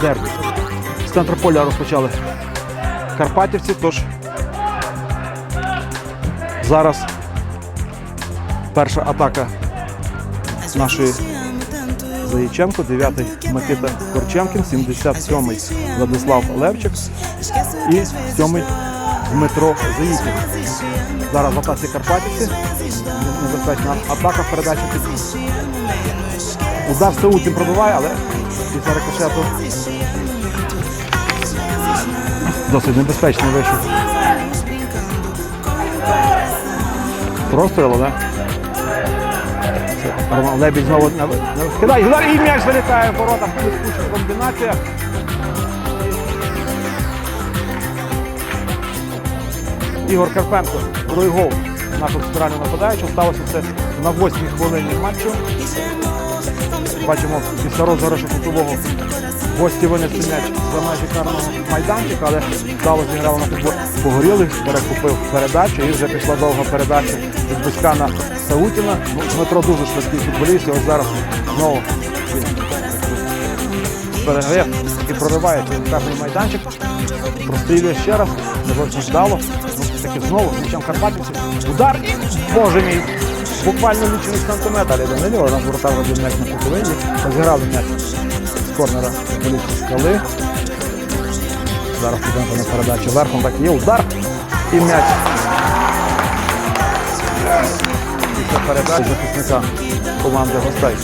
дербі. З центру поля розпочали Карпатівці, тож зараз перша атака нашої Заїченко, 9-й Микита Корченкін, 77-й Владислав Левчик і 7-й Дмитро Заїкін. Зараз в атаці Карпатівці. Небезпечна атака передача під Удар Сеутін пробиває, але після рикошету досить небезпечний вийшов. Простріл, да? Це Роман Лебідь знову скидає. Удар і м'яч залітає в воротах. Блискуча комбінація. Ігор Карпенко, другий гол нашого центрального нападаючого. Сталося це на восьмій хвилині матчу. Бачимо після розіграшу кутового гості винесли м'яч за межі карного майданчика, але стало зіграло на футбол. Погорілий, перехопив передачу і вже пішла довга передача від Бузька на Саутіна. Ну, Дмитро дуже швидкий футболіст, і ось зараз знову він і прориває через карний майданчик. Прострілює ще раз, не зовсім вдало. Ну, таки знову з м'ячем Карпатівців. Удар боже мій, буквально лічений сантиметр. Але Данило, нам воротар робив м'яч на кутовині. Розіграли м'яч з корнера футболіста скали. Зараз підемо на передачу верхом, так є удар і м'яч. Після передачі захисника команди гостей.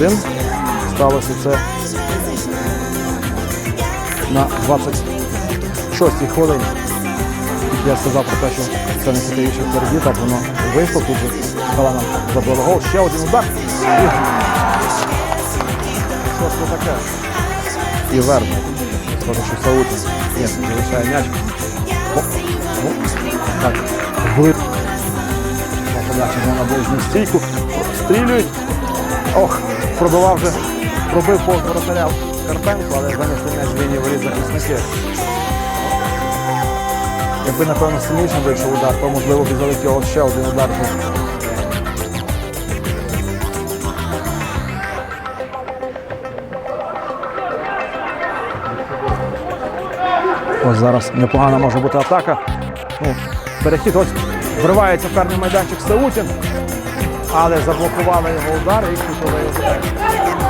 1-1. Сталося це на 26-й хвилині. Я сказав про те, що це не цікавіше впереді, так воно вийшло. Тут же Галана забила гол. Ще один удар. І... Що це таке? І верне. Схоже, що Саутін. Ні, залишає м'яч. О, о, Так, вбив. Подача на ближню стійку. Стрілюють. Ох, пробивав вже, пробив повз воротаря Карпенко, але занесли м'яч лінії воріт захисники. Якби, напевно, сильніше вийшов удар, то можливо б і залетів ще один удар. Ось зараз непогана може бути атака. Ну, перехід ось вривається в карний майданчик Саутін, але заблокували його удар і кутовий удар.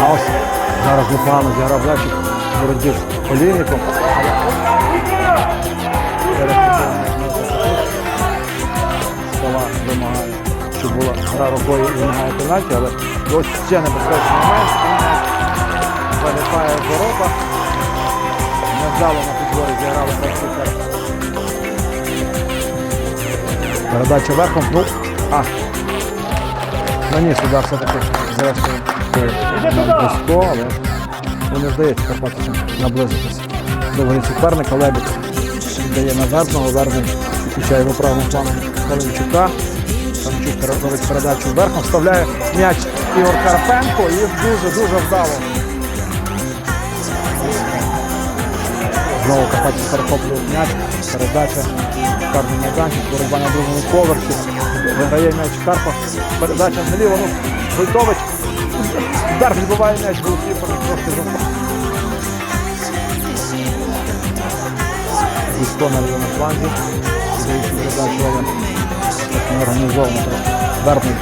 А ось зараз непогано зіграв в боротьбі з Олійником. Сова вимагає, щоб була гра рукою і вимагає пенальті, але ось ще небезпечний момент. Залітає ворота. Невдало на підборі зіграли Мерсікер. Передача верхом. Ну, а. Наніс сюди все-таки зрештою близько, але ну, не вдається Карпатичам наблизитися до суперник. Лебідь дає на Верний включає його правим планом Калинчука. Калинчук робить передачу верхом, вставляє м'яч Ігор Карпенко і дуже-дуже вдало. Знову Карпатів перехоплює м'яч, передача, карний майданчик, боротьба на другому поверсі. Виграє м'яч Карпа, передача наліво, ну, Войтович. Удар відбиває м'яч, голкіпер трошки запав. Військо на лівому фланзі. Передачу, але не організовано. Вербний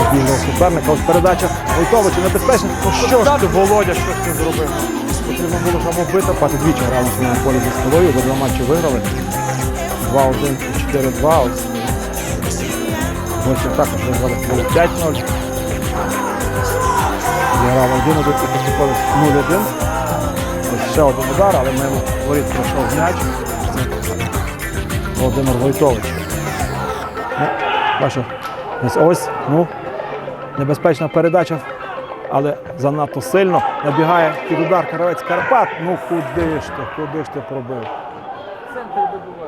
обіграв суперника. Ось передача Войтовича небезпечна. Ну що ж ти, Володя, що ти зробив? Потрібно було самобити, пати двічі грали на своєму полі зі скалою, обидва матчі виграли. 2-1 і 4-2. Ось. Також виграли 5-0. Зіграв 1-1 і поступили 0-1. Ось ще один удар, але мимо воріт пройшов м'яч. Володимир Войтович. Ну, бачу, ось ось, ну, небезпечна передача, але занадто сильно набігає під удар Каравець Карпат. Ну куди ж ти, куди ж ти пробив? Центр добуває.